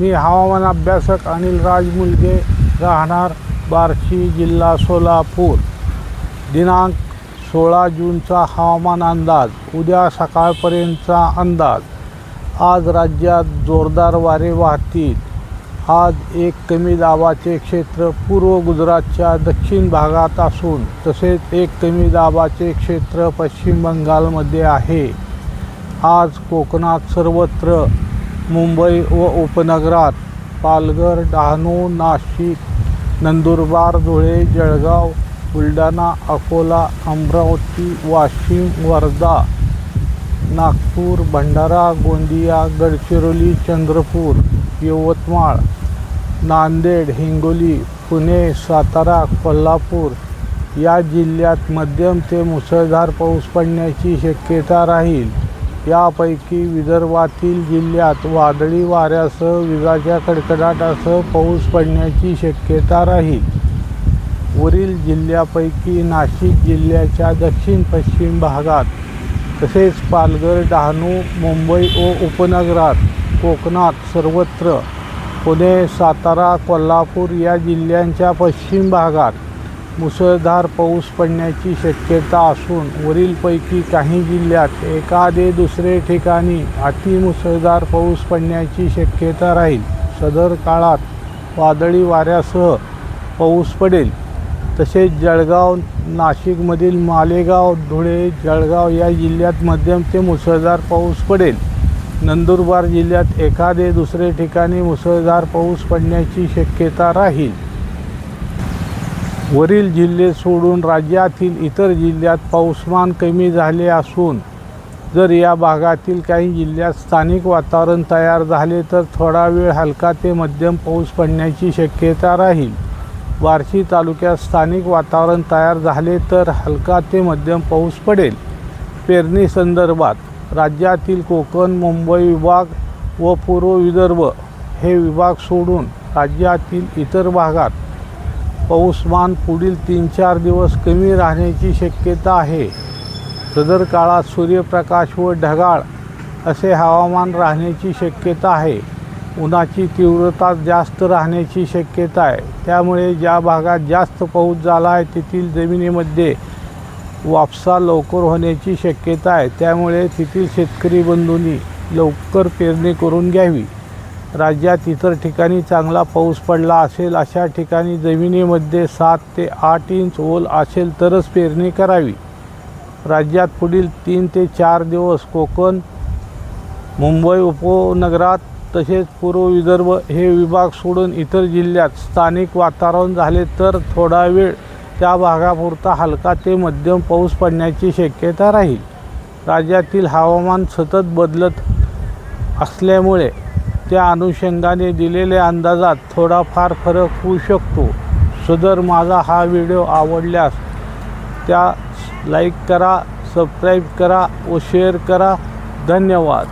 मी हवामान अभ्यासक अनिल राजमुलगे राहणार बार्शी जिल्हा सोलापूर. दिनांक सोळा जूनचा हवामान अंदाज उद्या सकाळपर्यंतचा अंदाज. आज राज्यात जोरदार वारे वाहतील. आज एक कमी दाबाचे क्षेत्र पूर्व गुजरातच्या दक्षिण भागात असून तसेच एक कमी दाबाचे क्षेत्र पश्चिम बंगालमध्ये आहे. आज कोकणात सर्वत्र मुंबई व उपनगरात पालघर डहाणू नाशिक नंदुरबार धुळे जळगाव बुलढाणा अकोला अमरावती वाशिम वर्धा नागपूर भंडारा गोंदिया गडचिरोली चंद्रपूर यवतमाळ नांदेड हिंगोली पुणे सातारा कोल्हापूर या जिल्ह्यात मध्यम ते मुसळधार पाऊस पडण्याची शक्यता राहील. यापैकी विदर्भातील जिल्ह्यात वादळी वाऱ्यासह विजाच्या कडकडाटासह पाऊस पडण्याची शक्यता राहील. वरील जिल्ह्यापैकी नाशिक जिल्ह्याच्या दक्षिण पश्चिम भागात तसेच पालघर डहाणू मुंबई व उपनगरात कोकणात सर्वत्र पुणे सातारा कोल्हापूर या जिल्ह्यांच्या पश्चिम भागात मुसळधार पाऊस पडण्याची शक्यता असून वरीलपैकी काही जिल्ह्यात एखादे दुसरे ठिकाणी अतिमुसळधार पाऊस पडण्याची शक्यता राहील. सदर काळात वादळी वाऱ्यासह पाऊस पडेल. तसेच जळगाव नाशिकमधील मालेगाव धुळे जळगाव या जिल्ह्यात मध्यम ते मुसळधार पाऊस पडेल. नंदुरबार जिल्ह्यात एखादे दुसरे ठिकाणी मुसळधार पाऊस पडण्याची शक्यता राहील. वरील जिल्हे सोडून राज्यातील इतर जिल्ह्यात पाऊसमान कमी झाले असून जर या भागातील काही जिल्ह्यात स्थानिक वातावरण तयार झाले तर थोडा वेळ हलका ते मध्यम पाऊस पडण्याची शक्यता राहील. बार्शी तालुक्यात स्थानिक वातावरण तयार झाले तर हलका ते मध्यम पाऊस पडेल. पेरणी संदर्भात राज्यातील कोकण मुंबई विभाग व पूर्व विदर्भ हे विभाग सोडून राज्यातील इतर भागात पाऊसमान पुढील तीन चार दिवस कमी राहण्याची शक्यता आहे. सदर काळात सूर्यप्रकाश व ढगाळ असे हवामान राहण्याची शक्यता आहे. उन्हाची तीव्रता जास्त राहण्याची शक्यता आहे. त्यामुळे ज्या भागात जास्त पाऊस झाला आहे तेथील जमिनीमध्ये वापसा लवकर होण्याची शक्यता आहे. त्यामुळे तेथील शेतकरी बंधूंनी लवकर पेरणी करून घ्यावी. राज्यात इतर ठिकाणी चांगला पाऊस पडला असेल अशा ठिकाणी जमिनीमध्ये सात ते आठ इंच ओल असेल तरच पेरणी करावी. राज्यात पुढील तीन ते चार दिवस कोकण मुंबई उपनगरात तसेच पूर्व विदर्भ हे विभाग सोडून इतर जिल्ह्यात स्थानिक वातावरण झाले तर थोडा वेळ त्या भागापुरता हलका ते मध्यम पाऊस पडण्याची शक्यता राहील. राज्यातील हवामान सतत बदलत असल्यामुळे त्या अनुषंगाने दिलेल्या अंदाजात थोडाफार फरक होऊ शकतो. सदर माझा हा व्हिडिओ आवडल्यास त्या लाईक करा सबस्क्राईब करा व शेअर करा. धन्यवाद.